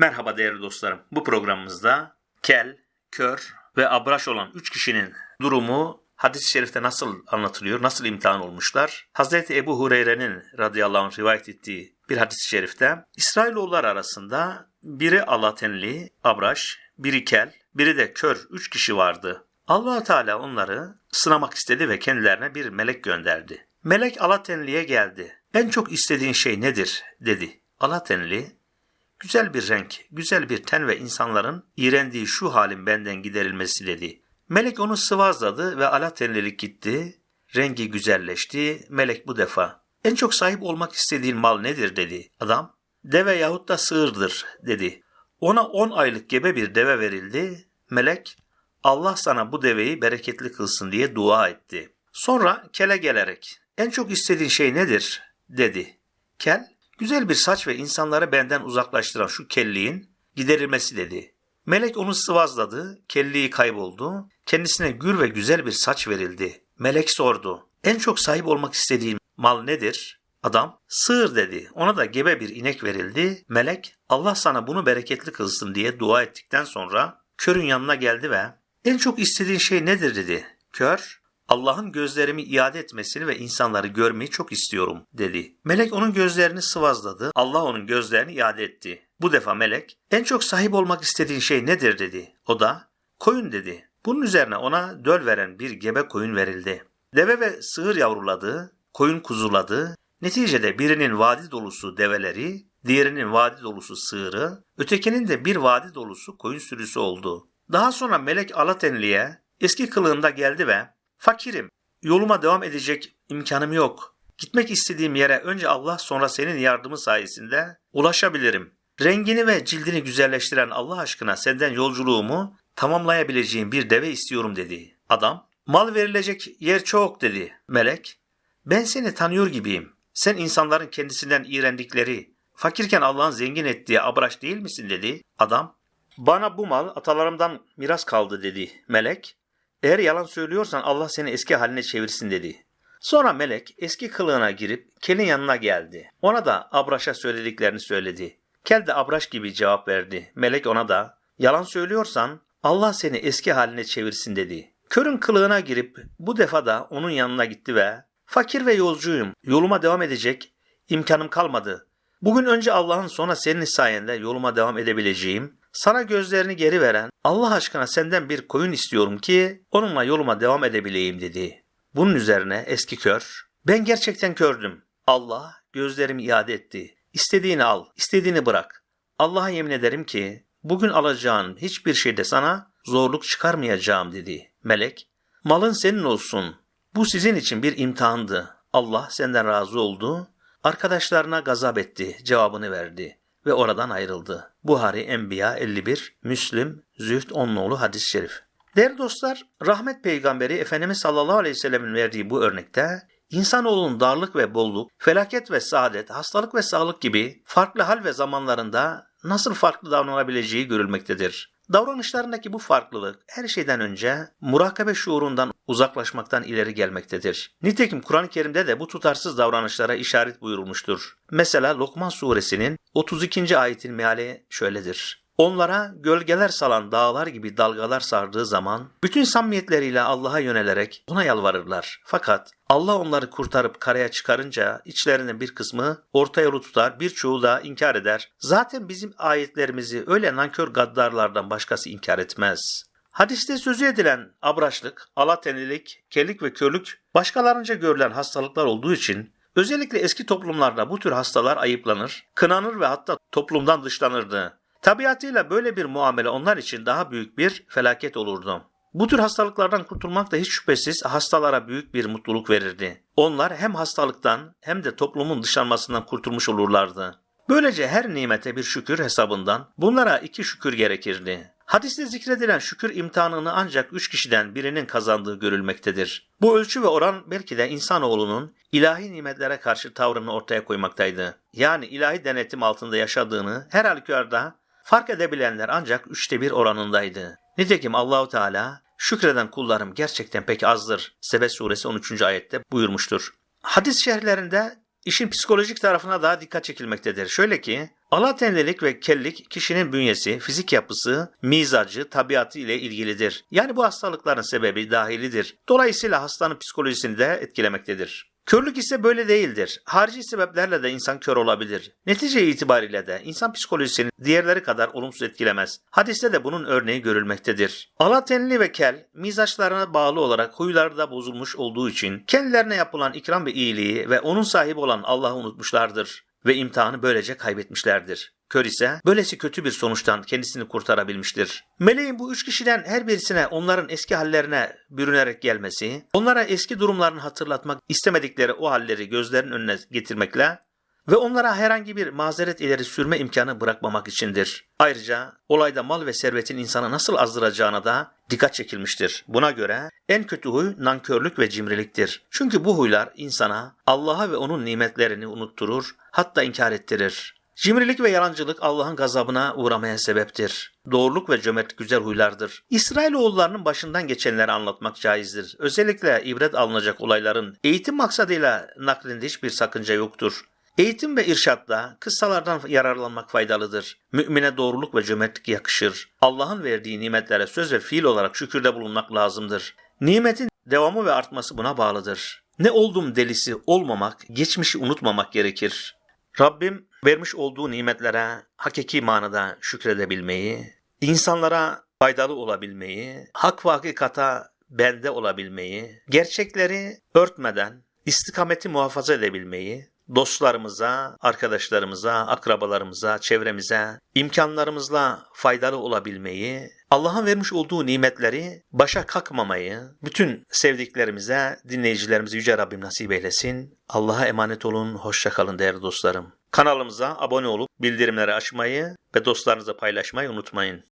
Merhaba değerli dostlarım. Bu programımızda kel, kör ve abraş olan üç kişinin durumu hadis-i şerifte nasıl anlatılıyor, nasıl imtihan olmuşlar? Hazreti Ebu Hureyre'nin radıyallahu anh rivayet ettiği bir hadis-i şerifte İsrailoğullar arasında biri alatenli, abraş, biri kel, biri de kör üç kişi vardı. allah Teala onları sınamak istedi ve kendilerine bir melek gönderdi. Melek alatenliye geldi. En çok istediğin şey nedir? dedi. Alatenli, güzel bir renk, güzel bir ten ve insanların iğrendiği şu halin benden giderilmesi dedi. Melek onu sıvazladı ve alatenlilik gitti. Rengi güzelleşti. Melek bu defa. En çok sahip olmak istediğin mal nedir dedi. Adam, deve yahut da sığırdır dedi. Ona on aylık gebe bir deve verildi. Melek, Allah sana bu deveyi bereketli kılsın diye dua etti. Sonra kele gelerek, en çok istediğin şey nedir? dedi. Kel, güzel bir saç ve insanları benden uzaklaştıran şu kelliğin giderilmesi dedi. Melek onu sıvazladı, kelliği kayboldu, kendisine gür ve güzel bir saç verildi. Melek sordu, en çok sahip olmak istediğin mal nedir? Adam, sığır dedi. Ona da gebe bir inek verildi. Melek, Allah sana bunu bereketli kılsın diye dua ettikten sonra körün yanına geldi ve en çok istediğin şey nedir dedi. Kör, Allah'ın gözlerimi iade etmesini ve insanları görmeyi çok istiyorum dedi. Melek onun gözlerini sıvazladı. Allah onun gözlerini iade etti. Bu defa melek en çok sahip olmak istediğin şey nedir dedi. O da koyun dedi. Bunun üzerine ona döl veren bir gebe koyun verildi. Deve ve sığır yavruladı, koyun kuzuladı. Neticede birinin vadi dolusu develeri, diğerinin vadi dolusu sığırı, ötekinin de bir vadi dolusu koyun sürüsü oldu. Daha sonra melek Alatenli'ye eski kılığında geldi ve Fakirim, yoluma devam edecek imkanım yok. Gitmek istediğim yere önce Allah sonra senin yardımı sayesinde ulaşabilirim. Rengini ve cildini güzelleştiren Allah aşkına senden yolculuğumu tamamlayabileceğim bir deve istiyorum dedi. Adam, mal verilecek yer çok dedi. Melek, ben seni tanıyor gibiyim. Sen insanların kendisinden iğrendikleri, fakirken Allah'ın zengin ettiği abraş değil misin dedi. Adam, bana bu mal atalarımdan miras kaldı dedi. Melek, eğer yalan söylüyorsan Allah seni eski haline çevirsin dedi. Sonra melek eski kılığına girip Kel'in yanına geldi. Ona da Abraş'a söylediklerini söyledi. Kel de Abraş gibi cevap verdi. Melek ona da yalan söylüyorsan Allah seni eski haline çevirsin dedi. Körün kılığına girip bu defa da onun yanına gitti ve fakir ve yolcuyum yoluma devam edecek imkanım kalmadı. Bugün önce Allah'ın sonra senin sayende yoluma devam edebileceğim sana gözlerini geri veren Allah aşkına senden bir koyun istiyorum ki onunla yoluma devam edebileyim dedi. Bunun üzerine eski kör ben gerçekten kördüm. Allah gözlerimi iade etti. İstediğini al, istediğini bırak. Allah'a yemin ederim ki bugün alacağın hiçbir şeyde sana zorluk çıkarmayacağım dedi. Melek, malın senin olsun. Bu sizin için bir imtihandı. Allah senden razı oldu. Arkadaşlarına gazap etti, cevabını verdi ve oradan ayrıldı. Buhari Enbiya 51, Müslim, Zühd 10 nolu hadis-i şerif. Değerli dostlar, rahmet peygamberi Efendimiz sallallahu aleyhi ve sellemin verdiği bu örnekte insanoğlunun darlık ve bolluk, felaket ve saadet, hastalık ve sağlık gibi farklı hal ve zamanlarında nasıl farklı davranabileceği görülmektedir. Davranışlarındaki bu farklılık her şeyden önce murakabe şuurundan uzaklaşmaktan ileri gelmektedir. Nitekim Kur'an-ı Kerim'de de bu tutarsız davranışlara işaret buyurulmuştur. Mesela Lokman suresinin 32. ayetin meali şöyledir. Onlara gölgeler salan dağlar gibi dalgalar sardığı zaman bütün samimiyetleriyle Allah'a yönelerek ona yalvarırlar. Fakat Allah onları kurtarıp karaya çıkarınca içlerinin bir kısmı orta yolu tutar, birçoğu da inkar eder. Zaten bizim ayetlerimizi öyle nankör gaddarlardan başkası inkar etmez. Hadiste sözü edilen abraşlık, alatenilik, kelik ve körlük başkalarınca görülen hastalıklar olduğu için özellikle eski toplumlarda bu tür hastalar ayıplanır, kınanır ve hatta toplumdan dışlanırdı. Tabiatıyla böyle bir muamele onlar için daha büyük bir felaket olurdu. Bu tür hastalıklardan kurtulmak da hiç şüphesiz hastalara büyük bir mutluluk verirdi. Onlar hem hastalıktan hem de toplumun dışlanmasından kurtulmuş olurlardı. Böylece her nimete bir şükür hesabından bunlara iki şükür gerekirdi. Hadiste zikredilen şükür imtihanını ancak üç kişiden birinin kazandığı görülmektedir. Bu ölçü ve oran belki de insanoğlunun ilahi nimetlere karşı tavrını ortaya koymaktaydı. Yani ilahi denetim altında yaşadığını her halükarda fark edebilenler ancak üçte bir oranındaydı. Nitekim Allahu Teala şükreden kullarım gerçekten pek azdır. Sebe suresi 13. ayette buyurmuştur. Hadis şerhlerinde işin psikolojik tarafına daha dikkat çekilmektedir. Şöyle ki Alatenlilik ve kellik kişinin bünyesi, fizik yapısı, mizacı, tabiatı ile ilgilidir. Yani bu hastalıkların sebebi dahilidir. Dolayısıyla hastanın psikolojisini de etkilemektedir. Körlük ise böyle değildir. Harici sebeplerle de insan kör olabilir. Netice itibariyle de insan psikolojisini diğerleri kadar olumsuz etkilemez. Hadiste de bunun örneği görülmektedir. Alatenli ve kel, mizaçlarına bağlı olarak huyları bozulmuş olduğu için kendilerine yapılan ikram ve iyiliği ve onun sahibi olan Allah'ı unutmuşlardır ve imtihanı böylece kaybetmişlerdir. Kör ise böylesi kötü bir sonuçtan kendisini kurtarabilmiştir. Meleğin bu üç kişiden her birisine onların eski hallerine bürünerek gelmesi, onlara eski durumlarını hatırlatmak istemedikleri o halleri gözlerinin önüne getirmekle ve onlara herhangi bir mazeret ileri sürme imkanı bırakmamak içindir. Ayrıca olayda mal ve servetin insanı nasıl azdıracağına da dikkat çekilmiştir. Buna göre en kötü huy nankörlük ve cimriliktir. Çünkü bu huylar insana Allah'a ve onun nimetlerini unutturur, hatta inkar ettirir. Cimrilik ve yalancılık Allah'ın gazabına uğramaya sebeptir. Doğruluk ve cömert güzel huylardır. İsrailoğullarının başından geçenleri anlatmak caizdir. Özellikle ibret alınacak olayların eğitim maksadıyla naklinde hiçbir sakınca yoktur. Eğitim ve irşatla kıssalardan yararlanmak faydalıdır. Mümine doğruluk ve cömertlik yakışır. Allah'ın verdiği nimetlere söz ve fiil olarak şükürde bulunmak lazımdır. Nimetin devamı ve artması buna bağlıdır. Ne oldum delisi olmamak, geçmişi unutmamak gerekir. Rabbim vermiş olduğu nimetlere hakiki manada şükredebilmeyi, insanlara faydalı olabilmeyi, hak ve hakikata bende olabilmeyi, gerçekleri örtmeden istikameti muhafaza edebilmeyi, dostlarımıza, arkadaşlarımıza, akrabalarımıza, çevremize, imkanlarımızla faydalı olabilmeyi, Allah'ın vermiş olduğu nimetleri başa kalkmamayı, bütün sevdiklerimize, dinleyicilerimize Yüce Rabbim nasip eylesin. Allah'a emanet olun, hoşça kalın değerli dostlarım. Kanalımıza abone olup bildirimleri açmayı ve dostlarınızla paylaşmayı unutmayın.